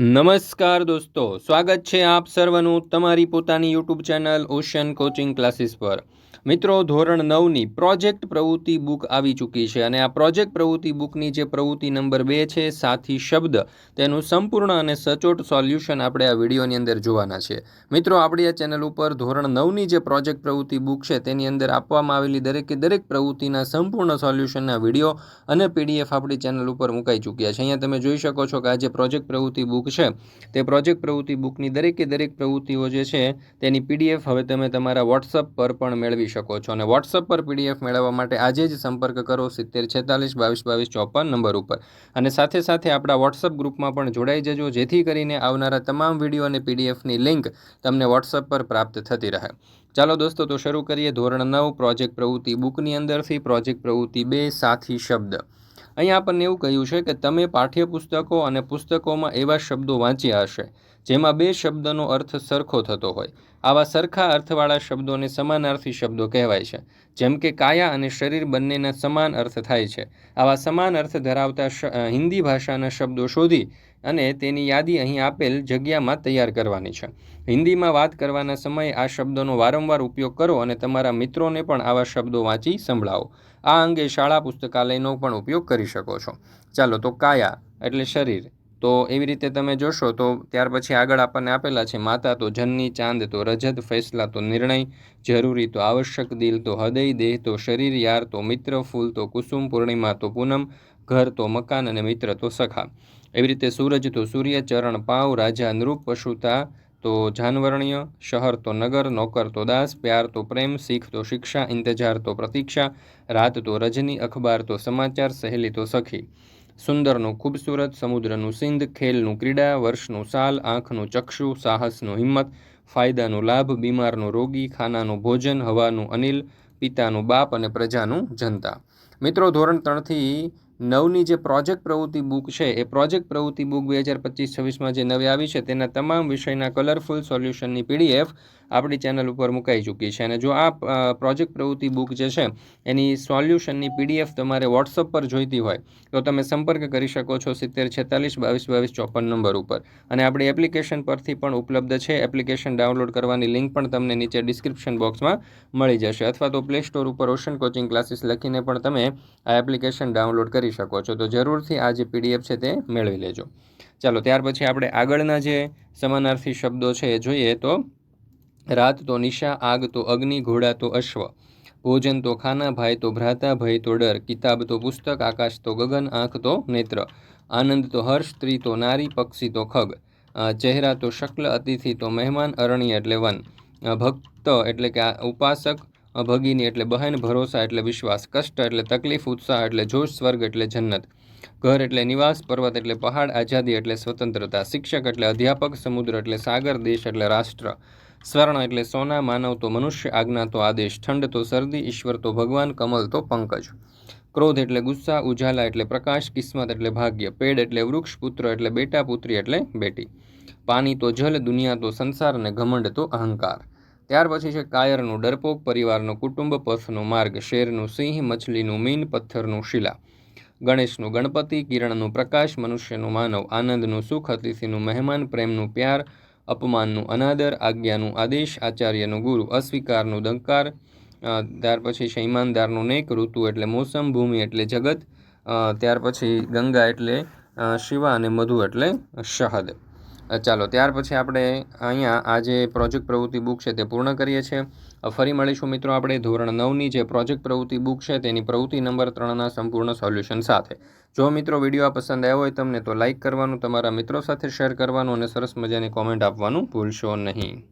નમસ્કાર દોસ્તો, સ્વાગત છે આપ સર્વનું તમારી પોતાની YouTube channel ocean coaching classes પર. મિત્રો, ધોરણ નવની પ્રોજેક્ટ પ્રવૃત્તિ બુક આવી ચૂકી છે અને આ પ્રોજેક્ટ પ્રવૃત્તિ બુકની જે પ્રવૃત્તિ નંબર બે છે, સાથી શબ્દ, તેનું સંપૂર્ણ અને સચોટ સોલ્યુશન આપણે આ વિડીયોની અંદર જોવાના છે. મિત્રો, આપણી આ ચેનલ ઉપર ધોરણ નવની જે પ્રોજેક્ટ પ્રવૃત્તિ બુક છે, તેની અંદર આપવામાં આવેલી દરેકે દરેક પ્રવૃત્તિના સંપૂર્ણ સોલ્યુશનના વીડિયો અને પીડીએફ આપણી ચેનલ ઉપર મુકાઈ ચૂક્યા છે. અહીંયા તમે જોઈ શકો છો કે આ જે પ્રોજેક્ટ પ્રવૃત્તિ બુક છે, તે પ્રોજેક્ટ પ્રવૃત્તિ બુકની દરેકે દરેક પ્રવૃત્તિઓ જે છે, તેની પીડીએફ હવે તમે તમારા વોટ્સઅપ પર પણ મેળવી શકો છો. અને વોટ્સઅપ પર પીડીએફ મેળવવા માટે આજે જ સંપર્ક કરો સિત્તેર છેતાલીસ બાવીસ બાવીસ ચોપન નંબર ઉપર. અને સાથે સાથે આપણા વોટ્સઅપ ગ્રુપમાં પણ જોડાઈ જજો, જેથી કરીને આવનારા તમામ વીડિયો અને પીડીએફની લિંક તમને વોટ્સઅપ પર પ્રાપ્ત થતી રહે. ચાલો દોસ્તો, તો શરૂ કરીએ ધોરણ નવ પ્રોજેક્ટ પ્રવૃત્તિ બુકની અંદરથી. પ્રોજેક્ટ પ્રવૃત્તિ બે, સાથી શબ્દ. અહીંયા આપણને એવું કહ્યું છે કે તમે પાઠ્યપુસ્તકો અને પુસ્તકોમાં એવા શબ્દો વાંચ્યા હશે, જેમાં બે શબ્દનો અર્થ સરખો થતો હોય. આવા સરખા અર્થવાળા શબ્દોને સમાનાર્થી શબ્દો કહેવાય છે. જેમ કે કાયા અને શરીર બંનેના સમાન અર્થ થાય છે. આવા સમાન અર્થ ધરાવતા હિન્દી ભાષાના શબ્દો શોધી અને તેની યાદી અહીં આપેલ જગ્યામાં તૈયાર કરવાની છે. હિન્દીમાં વાત કરવાના સમયે આ શબ્દોનો વારંવાર ઉપયોગ કરો અને તમારા મિત્રોને પણ આવા શબ્દો વાંચી સંભળાવો. આ અંગે શાળા પુસ્તકાલયનો પણ ઉપયોગ કરી શકો છો. ચાલો તો કાયા એટલે શરીર. તો એવી રીતે તમે જોશો તો ત્યાર પછી આગળ આપણને આપેલા છે, માતા તો જનની, ચાંદ તો રજત, ફેસલા તો નિર્ણય, જરૂરી તો આવશ્યક, દિલ તો હૃદય, દેહ તો શરીર, યાર તો મિત્ર, ફૂલ તો કુસુમ, પૂર્ણિમા તો પૂનમ, ઘર તો મકાન અને મિત્ર તો સખા. એવી રીતે સૂરજ તો સૂર્ય, ચરણ, પાવ, રાજા, નૃપ, પશુતા તો જાનવર્ણ્ય, શહર તો નગર, નોકર તો દાસ, પ્યાર તો પ્રેમ, શીખ તો શિક્ષા, ઇંતજાર તો પ્રતીક્ષા, રાત તો રજની, અખબાર તો સમાચાર, સહેલી તો સખી. સુંદરનું ખૂબસૂરત, સમુદ્રનું સિંધ, ખેલનું ક્રીડા, વર્ષનું સાલ, આંખનું ચક્ષુ, સાહસનું હિંમત, ફાયદાનો લાભ, બીમારનો રોગી, ખાનાનું ભોજન, હવાનું અનિલ, પિતાનું બાપ અને પ્રજાનું જનતા. મિત્રો, ધોરણ ત્રણથી નવની જે પ્રોજેક્ટ પ્રવૃત્તિ બુક છે, એ પ્રોજેક્ટ પ્રવૃત્તિ બુક બે હજાર પચીસ છવ્વીસમાં જે નવી આવી છે, તેના તમામ વિષયના કલરફુલ સોલ્યુશનની પીડીએફ આપણી ચેનલ ઉપર મુકાઈ ચૂકી છે. અને જો આ પ્રોજેક્ટ પ્રવૃત્તિ બુક જે છે, એની સોલ્યુશનની પીડીએફ તમારે વોટ્સઅપ પર જોઈતી હોય, તો તમે સંપર્ક કરી શકો છો સિત્તેર છેતાલીસ બાવીસ બાવીસ ચોપન નંબર ઉપર. અને આપણી એપ્લિકેશન પરથી પણ ઉપલબ્ધ છે. એપ્લિકેશન ડાઉનલોડ કરવાની લિંક પણ તમને નીચે ડિસ્ક્રિપ્શન બોક્સમાં મળી જશે. અથવા તો પ્લે સ્ટોર ઉપર ઓશન કોચિંગ ક્લાસીસ લખીને પણ તમે આ એપ્લિકેશન ડાઉનલોડ કરી શકો છો. તો જરૂરથી આ જે પીડીએફ છે તે મેળવી લેજો. ચાલો, ત્યાર પછી આપણે આગળના જે સમાનાર્થી શબ્દો છે એ જોઈએ તો રાત તો નિશા, આગ તો અગ્નિ, ઘોડા તો અશ્વ. ભોજન તો ખાના, ભાઈ તો ભ્રાતા, ભય તો ડર. કિતાબ તો પુસ્તક, આકાશ તો ગગન, આંખ તો નેત્ર. આનંદ તો હર્ષ, સ્ત્રી તો નારી, પક્ષી તો ખગ. ચહેરા તો શકલ, અતિથિ તો મહેમાન, અરણ્ય એટલે વન. ભક્ત એટલે કે ઉપાસક ભગીની એટલે બહેન, ભરોસા એટલે વિશ્વાસ, કષ્ટ એટલે તકલીફ, ઉત્સાહ એટલે જોશ, સ્વર્ગ એટલે જન્નત. ઘર એટલે નિવાસ, પર્વત એટલે પહાડ, આઝાદી એટલે સ્વતંત્રતા, શિક્ષક એટલે અધ્યાપક, સમુદ્ર એટલે સાગર, દેશ એટલે રાષ્ટ્ર. સ્વર્ણ એટલે સોના, માનવ તો મનુષ્ય, આજ્ઞા તો આદેશ, ઠંડ તો શરદી, ઈશ્વર તો ભગવાન, કમલ તો પંકજ. ક્રોધ એટલે ગુસ્સા, ઉજાલા એટલે પ્રકાશ, કિસ્મત એટલે ભાગ્ય, પેડ એટલે વૃક્ષ, પુત્ર એટલે બેટા, પુત્રી એટલે બેટી. પાણી તો જલ, દુનિયા તો સંસાર અને ઘમંડ તો અહંકાર. ત્યાર પછી છે કાયરનું ડરપોક, પરિવારનું કુટુંબ, પથનો માર્ગ, શેરનું સિંહ, મછલીનું મીન, પથ્થરનું શિલા. ગણેશનું ગણપતિ, કિરણનું પ્રકાશ, મનુષ્યનું માનવ, આનંદનું સુખ, અતિથિનું મહેમાન, પ્રેમનું પ્યાર અપમાનનું અનાદર, આજ્ઞાનું આદેશ, આચાર્યનું ગુરુ, અસ્વીકારનું દંકાર ત્યાર પછી છે ઈમાનદારનું નેક ઋતુ એટલે મોસમ, ભૂમિ એટલે જગત ત્યાર પછી ગંગા એટલે શિવા અને મધુ એટલે શહદ. ચાલો, ત્યાર પછી આપણે અહીંયા આ જે પ્રોજેક્ટ પ્રવૃત્તિ બુક છે તે પૂર્ણ કરીએ છીએ. ફરી મળીશું મિત્રો આપણે ધોરણ નવની જે પ્રોજેક્ટ પ્રવૃત્તિ બુક છે તેની પ્રવૃત્તિ નંબર ત્રણના સંપૂર્ણ સોલ્યુશન સાથે. જો મિત્રો વીડિયો આ પસંદ આવ્યો હોય તમને તો લાઇક કરવાનું, તમારા મિત્રો સાથે શેર કરવાનું અને સરસ મજાની કોમેન્ટ આપવાનું ભૂલશો નહીં.